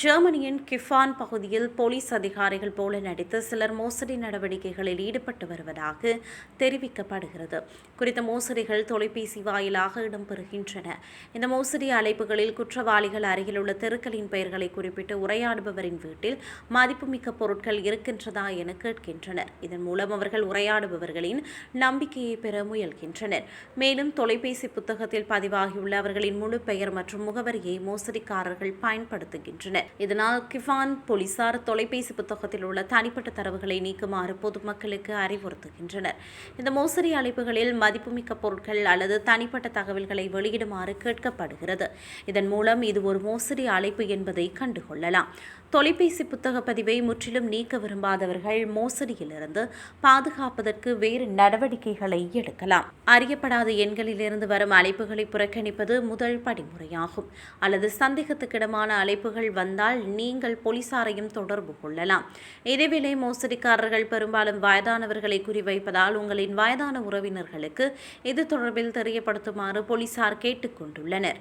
ஜெர்மனியின் கிஃபான் பகுதியில் போலீஸ் அதிகாரிகள் போல நடித்து சிலர் மோசடி நடவடிக்கைகளில் ஈடுபட்டு வருவதாக தெரிவிக்கப்படுகிறது. குறித்த மோசடிகள் தொலைபேசி வாயிலாக இடம்பெறுகின்றன. இந்த மோசடி அழைப்புகளில் குற்றவாளிகள் அருகிலுள்ள தெருக்களின் பெயர்களை குறிப்பிட்டு உரையாடுபவரின் வீட்டில் மதிப்புமிக்க பொருட்கள் இருக்கின்றதா என கேட்கின்றனர். இதன் மூலம் அவர்கள் உரையாடுபவர்களின் நம்பிக்கையை பெற முயல்கின்றனர். மேலும் தொலைபேசி புத்தகத்தில் பதிவாகியுள்ள அவர்களின் முழு பெயர் மற்றும் முகவரியை மோசடிக்காரர்கள் பயன்படுத்துகின்றனர். இதனால் கிஃபான் போலீசார் தொலைபேசி புத்தகத்தில் உள்ள தனிப்பட்ட தரவுகளை நீக்குமாறு பொதுமக்களுக்கு அறிவுறுத்துகின்றனர். இந்த மோசடி அழைப்புகளில் மதிப்புமிக்க பொருட்கள் அல்லது தனிப்பட்ட தகவல்களை வெளியிடுமாறு கேட்கப்படுகிறது. இதன் மூலம் இது ஒரு மோசடி அழைப்பு என்பதை கண்டுகொள்ளலாம். தொலைபேசி புத்தக பதிவை முற்றிலும் நீக்க விரும்பாதவர்கள் மோசடியிலிருந்து பாதுகாப்பதற்கு வேறு நடவடிக்கைகளை எடுக்கலாம். அறியப்படாத எண்களிலிருந்து வரும் அழைப்புகளை புறக்கணிப்பது முதல் படிமுறையாகும். அல்லது சந்தேகத்துக்கிடமான அழைப்புகள் வந்தால் நீங்கள் போலீசாரையும் தொடர்பு கொள்ளலாம். இதேவேளை மோசடிக்காரர்கள் பெரும்பாலும் வயதானவர்களை குறிவைப்பதால் உங்களின் வயதான உறவினர்களுக்கு இது தொடர்பில் தெரியப்படுத்துமாறு போலீசார் கேட்டுக்கொண்டுள்ளனர்.